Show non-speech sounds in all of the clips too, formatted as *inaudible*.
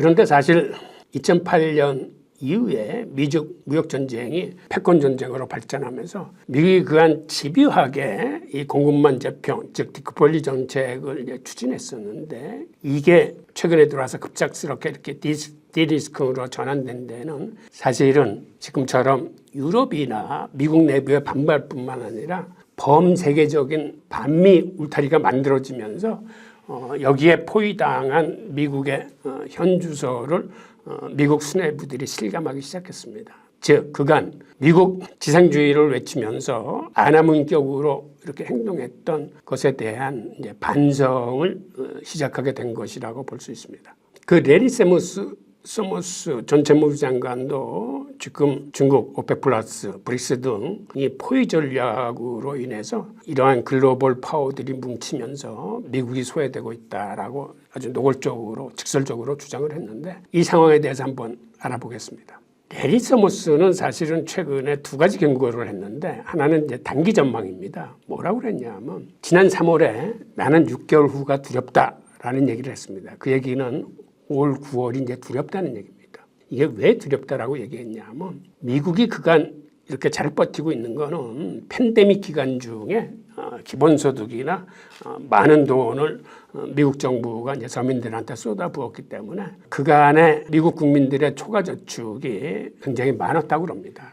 그런데 사실 2008년 이후에 미중 무역 전쟁이 패권 전쟁으로 발전하면서 미국이 그간 집요하게 이 공급만 재평 즉 디크폴리 정책을 추진했었는데 이게 최근에 들어와서 급작스럽게 이렇게 디스, 디리스크로 전환된 데는 사실은 지금처럼 유럽이나 미국 내부의 반발뿐만 아니라 범세계적인 반미 울타리가 만들어지면서 어, 여기에 포위당한 미국의 어, 현 주소를 어, 미국 수뇌부들이 실감하기 시작했습니다. 즉 그간 미국 지상주의를 외치면서 아나문격으로 이렇게 행동했던 것에 대한 반성을 어, 시작하게 된 것이라고 볼 수 있습니다. 그 레리 세무스 소모스 전 재무부 장관도 지금 중국 오펙 플러스 브릭스 등 이 포위 전략으로 인해서 이러한 글로벌 파워들이 뭉치면서 미국이 소외되고 있다라고 아주 노골적으로 직설적으로 주장을 했는데 이 상황에 대해서 한번 알아보겠습니다. 레리 서머스는 사실은 최근에 두 가지 경고를 했는데 하나는 이제 단기 전망입니다. 뭐라고 그랬냐면 지난 3월에 나는 6개월 후가 두렵다 라는 얘기를 했습니다. 그 얘기는 올 9월이 이제 두렵다는 얘기입니다. 이게 왜 두렵다라고 얘기했냐면 미국이 그간 이렇게 잘 버티고 있는 거는 팬데믹 기간 중에 어, 기본소득이나 어, 많은 돈을 어, 미국 정부가 이제 서민들한테 쏟아부었기 때문에 그간에 미국 국민들의 초과 저축이 굉장히 많았다고.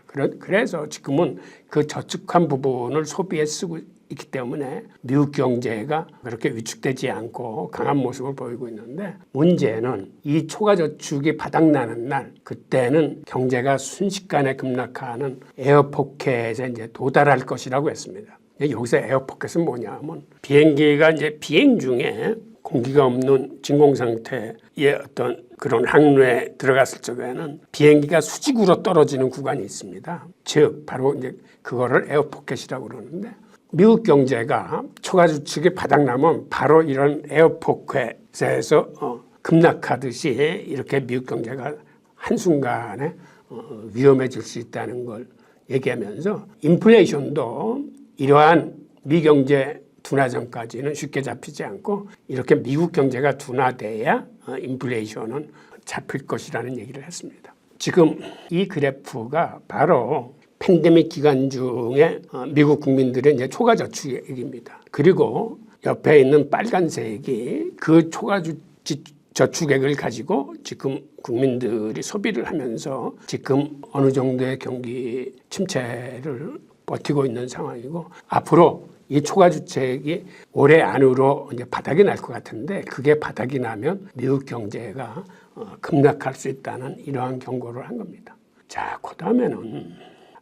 그래- 그래서 지금은 그 저축한 부분을 소비에 쓰고 있기 때문에 미국 경제가 그렇게 위축되지 않고 강한 모습을 보이고 있는데 문제는 이 초과 저축이 바닥나는 날 그때는 경제가 순식간에 급락하는 에어포켓에 이제 도달할 것이라고 했습니다. 여기서 에어포켓은 뭐냐면 비행기가 이제 비행 중에 공기가 없는 진공 상태의 어떤 그런 항로에 들어갔을 적에는 비행기가 수직으로 떨어지는 구간이 있습니다. 즉 바로 이제 그거를 에어포켓이라고 그러는데 미국 경제가 초과 주축이 바닥나면 바로 이런 에어포켓에서 어, 급락하듯이 이렇게 미국 경제가 한순간에 어, 위험해질 수 있다는 걸 얘기하면서 인플레이션도 이러한 미경제 둔화 전까지는 쉽게 잡히지 않고 이렇게 미국 경제가 둔화돼야 어, 인플레이션은 잡힐 것이라는 얘기를 했습니다. 지금 이 그래프가 바로 팬데믹 기간 중에 어, 미국 국민들의 이제 초과 저축 얘기입니다. 그리고 옆에 있는 빨간색이 그 초과 주- 지- 저축액을 가지고 지금 국민들이 소비를 하면서 지금 어느 정도의 경기 침체를 버티고 있는 상황이고 앞으로 이 초과 주택이 올해 안으로 이제 바닥이 날 것 같은데 그게 바닥이 나면 미국 경제가 어, 급락할 수 있다는 이러한 경고를 한 겁니다. 자, 그 다음에는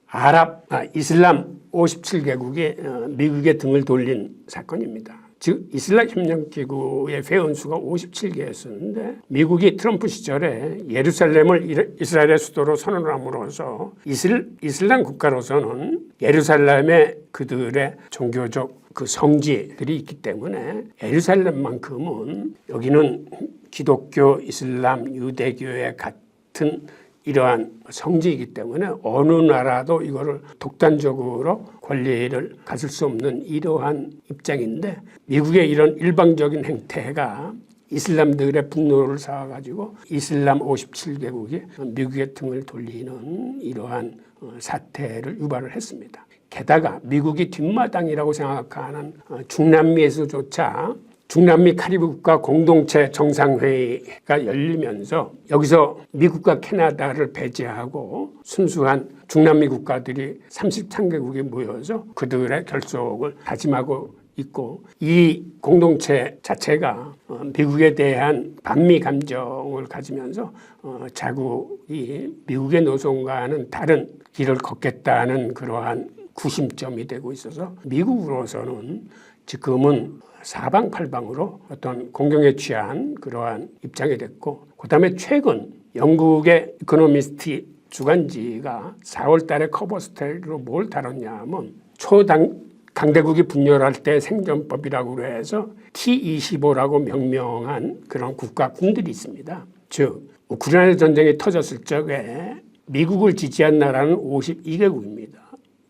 아랍, 아, 이슬람 57개국이 어, 미국의 등을 돌린 사건입니다. 즉 이슬람 협력기구의 회원수가 57개였었는데 미국이 트럼프 시절에 예루살렘을 이스라엘의 수도로 선언함으로써 이슬, 이슬람 국가로서는 예루살렘에 그들의 종교적 그 성지들이 있기 때문에 예루살렘만큼은 여기는 기독교, 이슬람, 유대교의 같은 이러한 성지이기 때문에 어느 나라도 이거를 독단적으로 권리를 가질 수 없는 이러한 입장인데 미국의 이런 일방적인 행태가 이슬람들의 분노를 쌓아가지고 이슬람 57개국이 미국의 등을 돌리는 이러한 어, 사태를 유발을 했습니다. 게다가 미국이 뒷마당이라고 생각하는 어, 중남미에서조차 중남미 카리브 국가 공동체 정상회의가 열리면서 여기서 미국과 캐나다를 배제하고 순수한 중남미 국가들이 33개국이 모여서 그들의 결속을 다짐하고 있고 이 공동체 자체가 어, 미국에 대한 반미 감정을 가지면서 어, 자국이 미국의 노선과는 다른 길을 걷겠다는 그러한 구심점이 되고 있어서 미국으로서는 지금은 사방팔방으로 어떤 공경에 취한 그러한 입장이 됐고 그 다음에 최근 영국의 이코노미스트 주간지가 4월 달에 커버 스타일로 뭘 다뤘냐면 초당 강대국이 분열할 때 생존법이라고 해서 T25라고 명명한 그런 국가군들이 있습니다. 즉 우크라이나 전쟁이 터졌을 적에 미국을 지지한 나라는 52개국입니다.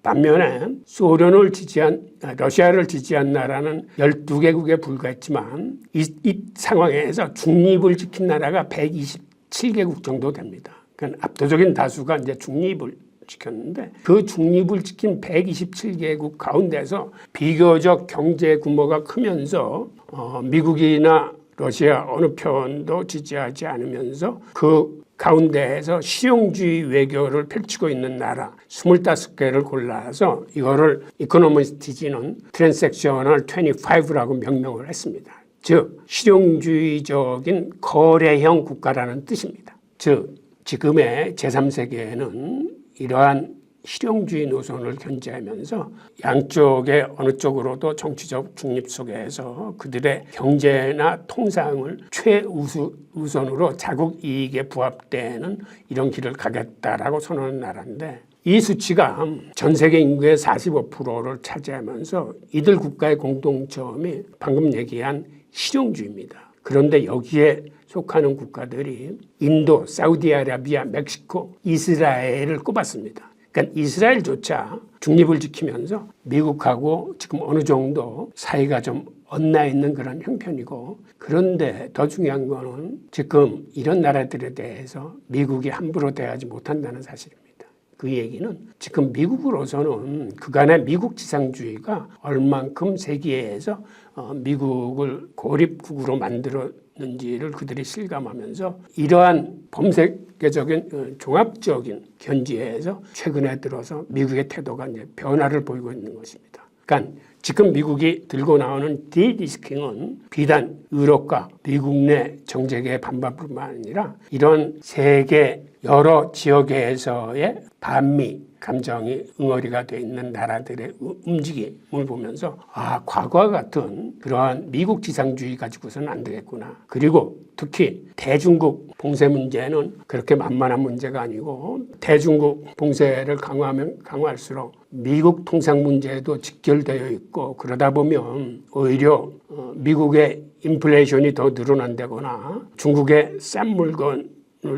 반면에 소련을 지지한 아, 러시아를 지지한 나라는 12개국에 불과했지만 이, 이 상황에서 중립을 지킨 나라가 127개국 정도 됩니다. 그러니까 압도적인 다수가 이제 중립을 지켰는데 그 중립을 지킨 127개국 가운데서 비교적 경제 규모가 크면서 어, 미국이나 러시아 어느 편도 지지하지 않으면서 그 가운데에서 실용주의 외교를 펼치고 있는 나라 25개를 골라서 이거를 이코노미스트지는 트랜섹셔널 25라고 명명을 했습니다. 즉 실용주의적인 거래형 국가라는 뜻입니다. 즉 지금의 제3세계에는 이러한 실용주의 노선을 견지하면서 양쪽의 어느 쪽으로도 정치적 중립 속에서 그들의 경제나 통상을 최우선으로 자국 이익에 부합되는 이런 길을 가겠다라고 선언한 나라인데 이 수치가 전 세계 인구의 45%를 차지하면서 이들 국가의 공동점이 방금 얘기한 실용주의입니다. 그런데 여기에 속하는 국가들이 인도, 사우디아라비아, 멕시코, 이스라엘을 꼽았습니다. 그러니까 이스라엘조차 중립을 지키면서 미국하고 지금 어느 정도 사이가 좀 엇나 있는 그런 형편이고 그런데 더 중요한 거는 지금 이런 나라들에 대해서 미국이 함부로 대하지 못한다는 사실입니다. 그 얘기는 지금 미국으로서는 그간의 미국 지상주의가 얼만큼 세계에서 어, 미국을 고립국으로 만들었는지를 그들이 실감하면서 이러한 범 세계적인 어, 종합적인 견지에서 최근에 들어서 미국의 태도가 이제 변화를 보이고 있는 것입니다. 그러니까 지금 미국이 들고 나오는 디리스킹은 비단 유럽과 미국 내 정책의 반발뿐만 아니라 이런 세계 여러 지역에서의 반미 감정이 응어리가 돼 있는 나라들의 움직임을 보면서 아 과거와 같은 그러한 미국 지상주의 가지고서는 안 되겠구나. 그리고 특히 대중국 봉쇄 문제는 그렇게 만만한 문제가 아니고 대중국 봉쇄를 강화하면 강화할수록 미국 통상 문제도 직결되어 있고 그러다 보면 오히려 어, 미국의 인플레이션이 더 늘어난다거나 중국의 싼 물건 을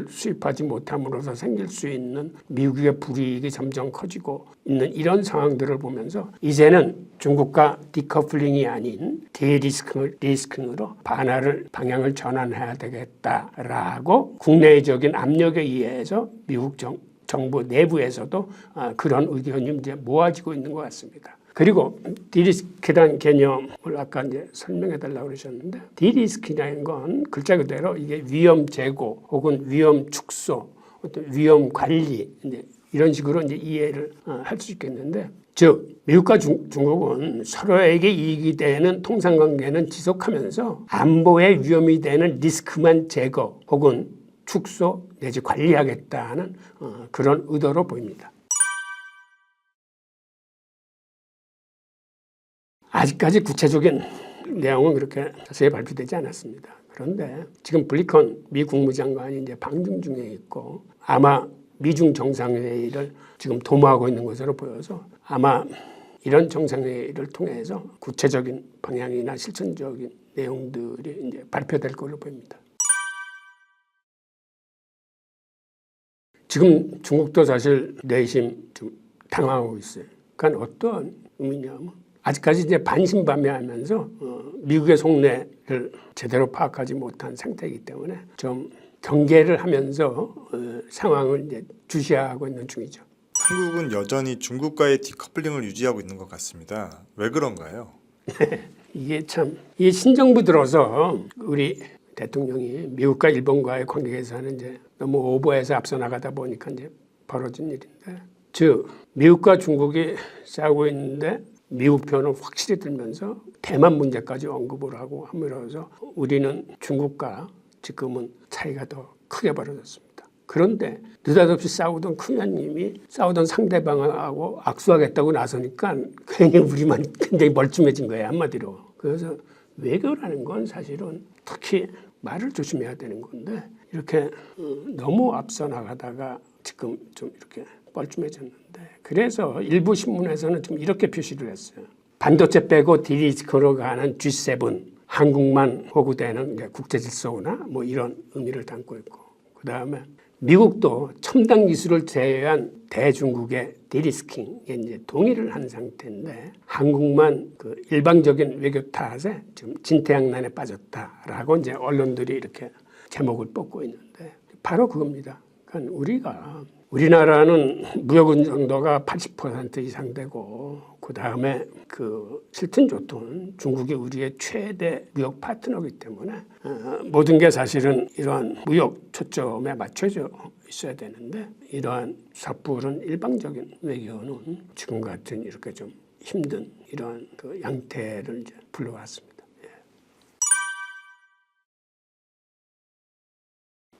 수입하지 못함으로써 생길 수 있는 미국의 불이익이 점점 커지고 있는 이런 상황들을 보면서 이제는 중국과 디커플링이 아닌 디리스킹으로 반화를 방향을 전환해야 되겠다라고 국내적인 압력에 의해서 미국 정, 정부 내부에서도 아, 그런 의견이 이제 모아지고 있는 것 같습니다. 그리고 디리스크라는 개념을 아까 이제 설명해 달라고 그러셨는데 디리스크라는 건 글자 그대로 이게 위험 제고 혹은 위험 축소 어떤 위험 관리 이제 이런 식으로 이제 이해를 어, 할수 있겠는데 즉 미국과 중, 중국은 서로에게 이익이 되는 통상관계는 지속하면서 안보에 위험이 되는 리스크만 제거 혹은 축소 내지 관리하겠다는 어, 그런 의도로 보입니다. 아직까지 구체적인 내용은 그렇게 자세히 발표되지 않았습니다. 그런데 지금 블리컨 미 국무장관이 이제 방중 중에 있고 아마 미중 정상회의를 지금 도모하고 있는 것으로 보여서 아마 이런 정상회의를 통해서 구체적인 방향이나 실천적인 내용들이 이제 발표될 걸로 보입니다. 지금 중국도 사실 내심 좀 당황하고 있어요. 그러니까 어떤 의미냐면 아직까지 이제 반신반의하면서 어, 미국의 속내를 제대로 파악하지 못한 상태이기 때문에 좀 경계를 하면서 어, 상황을 이제 주시하고 있는 중이죠. 한국은 여전히 중국과의 디커플링을 유지하고 있는 것 같습니다. 왜 그런가요? *laughs* 이게 참, 이 신정부 들어서 우리 대통령이 미국과 일본과의 관계에서는 이제 너무 오버해서 앞서 나가다 보니까 이제 벌어진 일인데, 즉 미국과 중국이 싸우고 있는데 미국 편을 확실히 들면서 대만 문제까지 언급을 하고 함으로써 우리는 중국과 지금은 차이가 더 크게 벌어졌습니다. 그런데 느닷없이 싸우던 큰형님이 싸우던 상대방하고 악수하겠다고 나서니까 괜히 우리만 *laughs* 굉장히 멀쩡해진 거예요 한마디로. 그래서 외교라는 건 사실은 특히 말을 조심해야 되는 건데 이렇게 어, 너무 앞서 나가다가 지금 좀 이렇게 뻘쭘해졌는데 그래서 일부 신문에서는 좀 이렇게 표시를 했어요. 반도체 빼고 디리스크로 가는 G7 한국만 호구되는 국제 질서구나 뭐 이런 의미를 담고 있고 그 다음에 미국도 첨단 기술을 제외한 대중국의 디리스킹에 이제 동의를 한 상태인데 한국만 그 일방적인 외교 탓에 지금 진퇴양난에 빠졌다라고 이제 언론들이 이렇게 제목을 뽑고 있는데 바로 그겁니다. 그러니까 우리가 우리나라는 무역 의존도가 80% 이상 되고 그 다음에 그 실튼 좋든 중국이 우리의 최대 무역 파트너이기 때문에 어, 모든 게 사실은 이러한 무역 초점에 맞춰져 있어야 되는데 이러한 섣부른 일방적인 외교는 지금 같은 이렇게 좀 힘든 이러한 그 양태를 이제 불러왔습니다.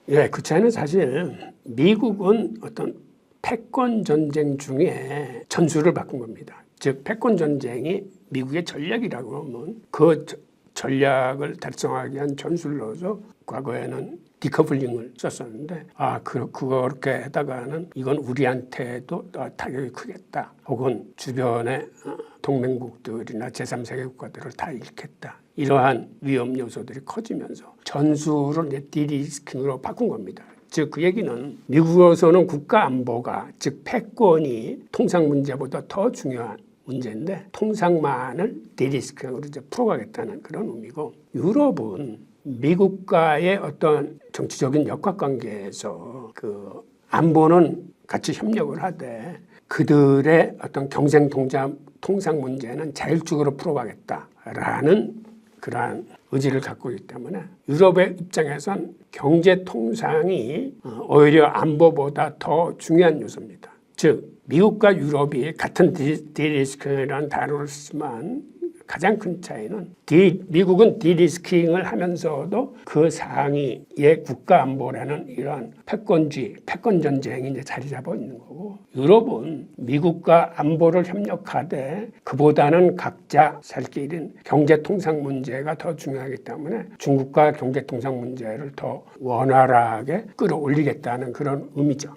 예, 그 차이는 사실 미국은 어떤 패권 전쟁 중에 전술을 바꾼 겁니다. 즉 패권 전쟁이 미국의 전략이라고 하면 그 저- 전략을 달성하기 위한 전술로서 과거에는 디커플링을 썼었는데 아 그, 그렇게 하다가는 이건 우리한테도 어, 타격이 크겠다 혹은 주변의 어, 동맹국들이나 제3세계 국가들을 다 잃겠다 이러한 위험 요소들이 커지면서 전술을 이제 디리스킹으로 바꾼 겁니다. 즉그 얘기는 미국으로서는 국가 안보가 즉 패권이 통상 문제보다 더 중요한 문제인데 통상만을 디리스킹으로 이제 풀어가겠다는 그런 의미고 유럽은 미국과의 어떤 정치적인 역학관계에서 그 안보는 같이 협력을 하되 그들의 어떤 경쟁 통장 통상 문제는 자율적으로 풀어가겠다라는 그러한 의지를 갖고 있기 때문에 유럽의 입장에선 경제 통상이 어, 오히려 안보보다 더 중요한 요소입니다. 즉 미국과 유럽이 같은 디- 디리스킹이라는 단어를 쓰지만 가장 큰 차이는 디, 미국은 디리스킹을 하면서도 그 상위의 국가 안보라는 이러한 패권주의, 패권 전쟁이 이제 자리 잡아 있는 거고 유럽은 미국과 안보를 협력하되 그보다는 각자 살 길인 경제 통상 문제가 더 중요하기 때문에 중국과 경제 통상 문제를 더 원활하게 끌어올리겠다는 그런 의미죠.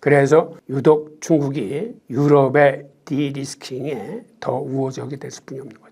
그래서 유독 중국이 유럽의 디리스킹에 더 우호적이 될 수뿐이 없는 거죠.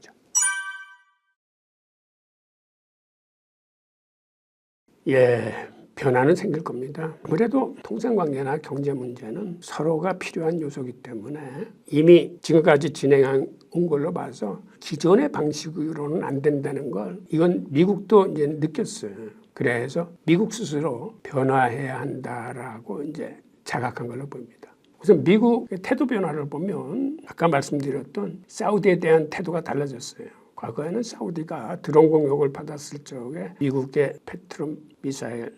예, 변화는 생길 겁니다. 아무래도 통상관계나 경제 문제는 서로가 필요한 요소이기 때문에 이미 지금까지 진행한 온 걸로 봐서 기존의 방식으로는 안 된다는 걸 이건 미국도 이제 느꼈어요. 그래서 미국 스스로 변화해야 한다라고 이제 자각한 걸로 보입니다. 우선 미국의 태도 변화를 보면 아까 말씀드렸던 사우디에 대한 태도가 달라졌어요. 과거에는 사우디가 드론 공격을 받았을 적에 미국의 패트럼 미사일의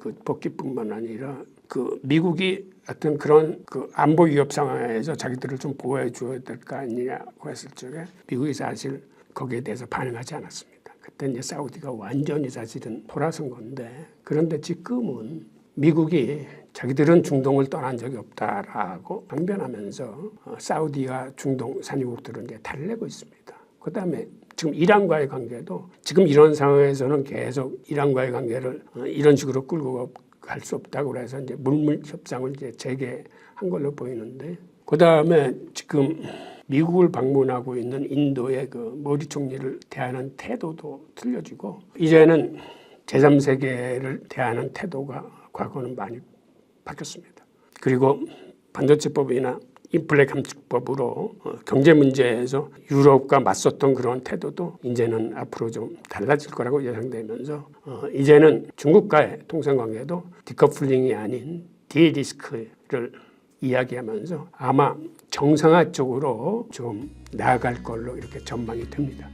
그 복귀뿐만 아니라 그 미국이 어떤 그런 그 안보 위협 상황에서 자기들을 좀 보호해 줘야 될 거 아니냐고 했을 적에 미국이 사실 거기에 대해서 반응하지 않았습니다. 그때 이제 사우디가 완전히 사실은 돌아선 건데 그런데 지금은 미국이 자기들은 중동을 떠난 적이 없다라고 강변하면서 어, 사우디와 중동 산유국들은 이제 달래고 있습니다. 그 다음에 지금 이란과의 관계도 지금 이런 상황에서는 계속 이란과의 관계를 어, 이런 식으로 끌고 갈 수 없다고 그래서 이제 물물 협상을 이제 재개한 걸로 보이는데 그 다음에 지금 미국을 방문하고 있는 인도의 그 모디 총리를 대하는 태도도 틀려지고 이제는 제3세계를 대하는 태도가 과거는 많이 바뀌었습니다. 그리고 반도체법이나 인플레 감축법으로 어, 경제 문제에서 유럽과 맞섰던 그런 태도도 이제는 앞으로 좀 달라질 거라고 예상되면서 어, 이제는 중국과의 통상 관계도 디커플링이 아닌 디리스크를 이야기하면서 아마 정상화 쪽으로 좀 나아갈 걸로 이렇게 전망이 됩니다.